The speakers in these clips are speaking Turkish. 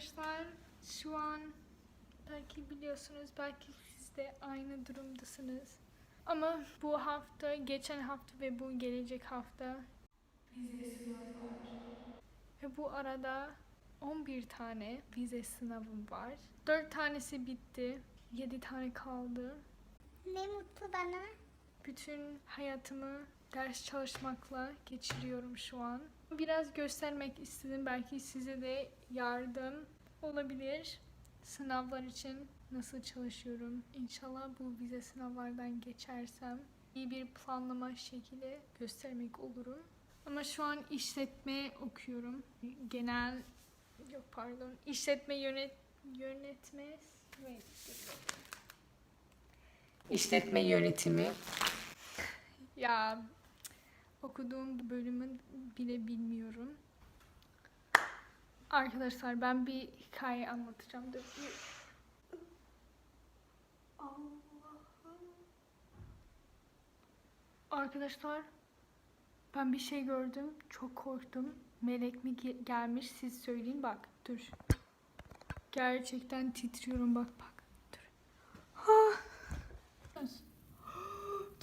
Arkadaşlar şu an belki biliyorsunuz belki siz de aynı durumdasınız. Ama bu hafta, geçen hafta ve bu gelecek hafta vize sınavı var. Ve bu arada 11 tane vize sınavım var. 4 tanesi bitti. 7 tane kaldı. Ne mutlu bana. Bütün hayatımı ders çalışmakla geçiriyorum şu an. Biraz göstermek istedim. Belki size de yardım olabilir. Sınavlar için nasıl çalışıyorum. İnşallah bu vize sınavlardan geçersem iyi bir planlama şekilde göstermek olurum. Ama şu an işletme okuyorum. Genel yok pardon. İşletme yönet yönetme İşletme yönetimi. Ya okuduğum bölümü bile bilmiyorum. Arkadaşlar ben bir hikaye anlatacağım. Arkadaşlar ben bir şey gördüm. Çok korktum. Melek mi ge- gelmiş siz söyleyin bak. Dur. Gerçekten titriyorum bak bak. Dur. Ah.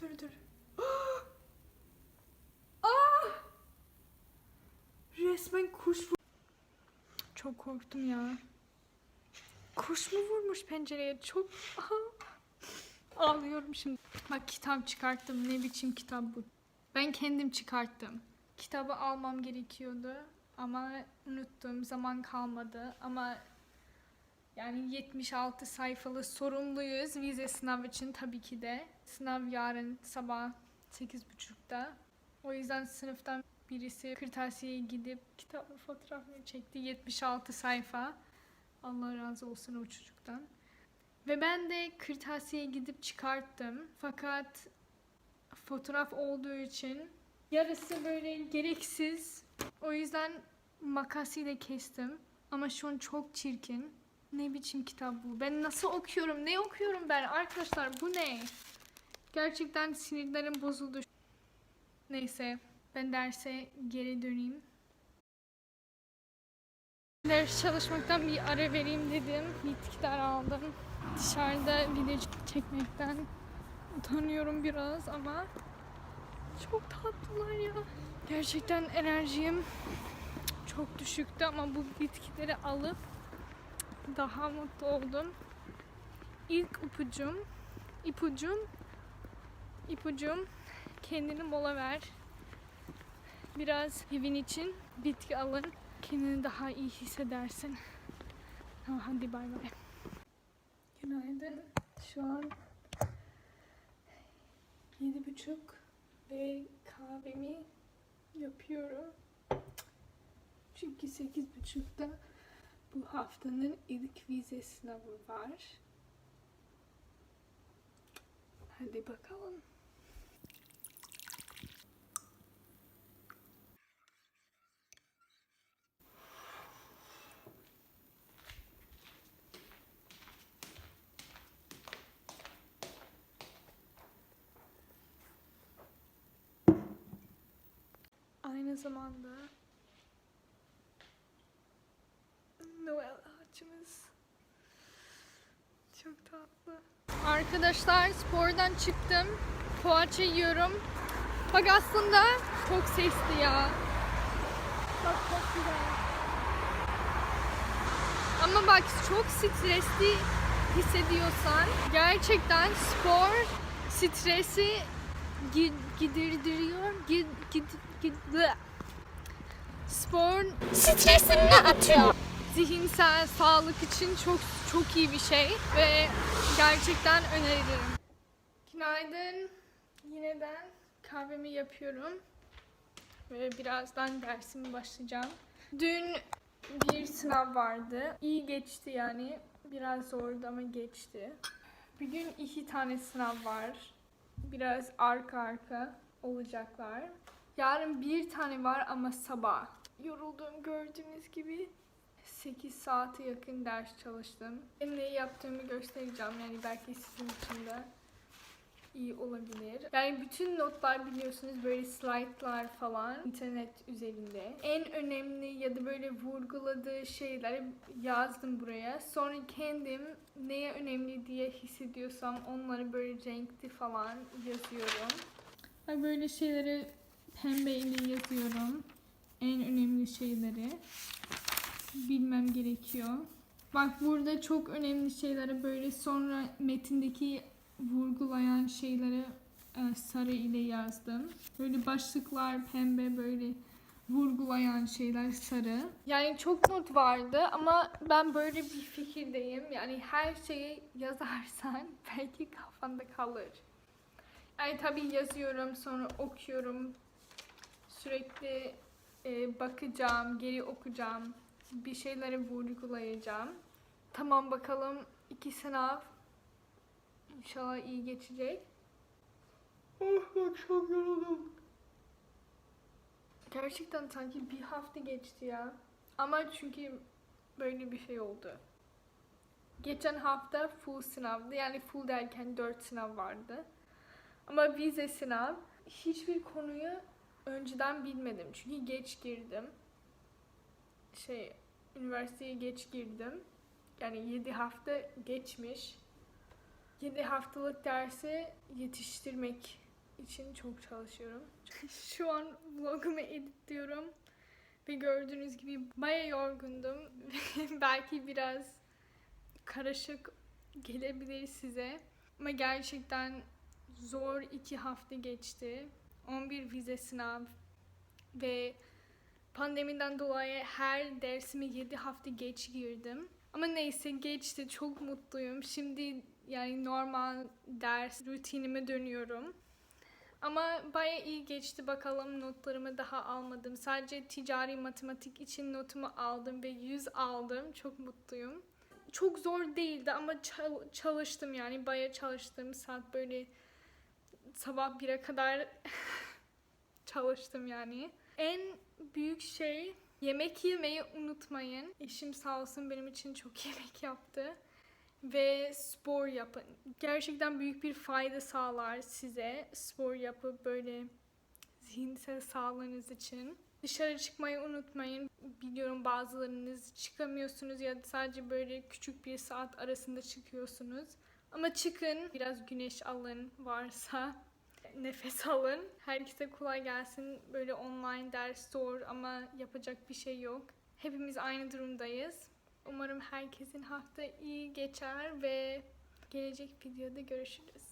Dur dur. Resmen kuş vur- Çok korktum ya. Kuş mu vurmuş pencereye? Çok Aha! ağlıyorum şimdi. Bak kitap çıkarttım. Ne biçim kitap bu? Ben kendim çıkarttım. Kitabı almam gerekiyordu ama unuttum. Zaman kalmadı ama yani 76 sayfalı sorumluyuz vize sınav için tabii ki de. Sınav yarın sabah 8.30'da. O yüzden sınıftan birisi kırtasiyeye gidip kitabın fotoğrafını çekti. 76 sayfa. Allah razı olsun o çocuktan. Ve ben de kırtasiyeye gidip çıkarttım. Fakat fotoğraf olduğu için yarısı böyle gereksiz. O yüzden makasıyla kestim. Ama şu an çok çirkin. Ne biçim kitap bu? Ben nasıl okuyorum? Ne okuyorum ben? Arkadaşlar bu ne? Gerçekten sinirlerim bozuldu. Neyse ben derse geri döneyim. Ders çalışmaktan bir ara vereyim dedim. Bitkiler aldım. Dışarıda video çekmekten utanıyorum biraz ama çok tatlılar ya. Gerçekten enerjim çok düşüktü ama bu bitkileri alıp daha mutlu oldum. İlk ipucum, ipucum, ipucum kendini mola ver. Biraz evin için bitki alın. Kendini daha iyi hissedersin. Tamam, hadi bay bay. Günaydın. Şu an yedi buçuk ve kahvemi yapıyorum. Çünkü sekiz buçukta bu haftanın ilk vize sınavı var. Hadi bakalım. Aynı zamanda Noel ağacımız çok tatlı. Arkadaşlar spordan çıktım. Poğaça yiyorum. Bak aslında çok sesli ya. Bak çok güzel. Ama bak çok stresli hissediyorsan gerçekten spor stresi gi- giderdiriyor. Gid, gid, bleh. Spor Stresini atıyor. zihinsel sağlık için çok çok iyi bir şey ve gerçekten öneririm. Günaydın. Yine ben kahvemi yapıyorum ve birazdan dersime başlayacağım. Dün bir sınav vardı. İyi geçti yani. Biraz zordu ama geçti. Bugün iki tane sınav var. Biraz arka arka olacaklar. Yarın bir tane var ama sabah. Yoruldum gördüğünüz gibi. 8 saate yakın ders çalıştım. Hem ne yaptığımı göstereceğim yani belki sizin için de iyi olabilir. Yani bütün notlar biliyorsunuz böyle slaytlar falan internet üzerinde. En önemli ya da böyle vurguladığı şeyleri yazdım buraya. Sonra kendim neye önemli diye hissediyorsam onları böyle renkli falan yazıyorum. Böyle şeyleri pembeyle yazıyorum. En önemli şeyleri bilmem gerekiyor. Bak burada çok önemli şeyleri böyle sonra metindeki vurgulayan şeyleri e, sarı ile yazdım. Böyle başlıklar pembe böyle vurgulayan şeyler sarı. Yani çok not vardı ama ben böyle bir fikirdeyim. Yani her şeyi yazarsan belki kafanda kalır. Yani tabii yazıyorum sonra okuyorum. Sürekli e, bakacağım, geri okuyacağım. Bir şeyleri vurgulayacağım. Tamam bakalım iki sınav İnşallah iyi geçecek. Oh bak çok yoruldum. Gerçekten sanki bir hafta geçti ya. Ama çünkü böyle bir şey oldu. Geçen hafta full sınavdı. Yani full derken 4 sınav vardı. Ama vize sınav. Hiçbir konuyu önceden bilmedim. Çünkü geç girdim. Şey, üniversiteye geç girdim. Yani 7 hafta geçmiş. 7 haftalık dersi yetiştirmek için çok çalışıyorum. Şu an vlogumu editliyorum. Ve gördüğünüz gibi baya yorgundum. Belki biraz karışık gelebilir size. Ama gerçekten zor iki hafta geçti. 11 vize sınav ve pandemiden dolayı her dersime 7 hafta geç girdim. Ama neyse geçti çok mutluyum. Şimdi yani normal ders rutinime dönüyorum. Ama baya iyi geçti bakalım notlarımı daha almadım. Sadece ticari matematik için notumu aldım ve 100 aldım. Çok mutluyum. Çok zor değildi ama çal- çalıştım yani baya çalıştım. Saat böyle sabah 1'e kadar çalıştım yani. En büyük şey yemek yemeyi unutmayın. Eşim sağ olsun benim için çok yemek yaptı ve spor yapın. Gerçekten büyük bir fayda sağlar size spor yapıp böyle zihinsel sağlığınız için. Dışarı çıkmayı unutmayın. Biliyorum bazılarınız çıkamıyorsunuz ya da sadece böyle küçük bir saat arasında çıkıyorsunuz. Ama çıkın, biraz güneş alın varsa. Nefes alın. Herkese kolay gelsin. Böyle online ders zor ama yapacak bir şey yok. Hepimiz aynı durumdayız. Umarım herkesin hafta iyi geçer ve gelecek videoda görüşürüz.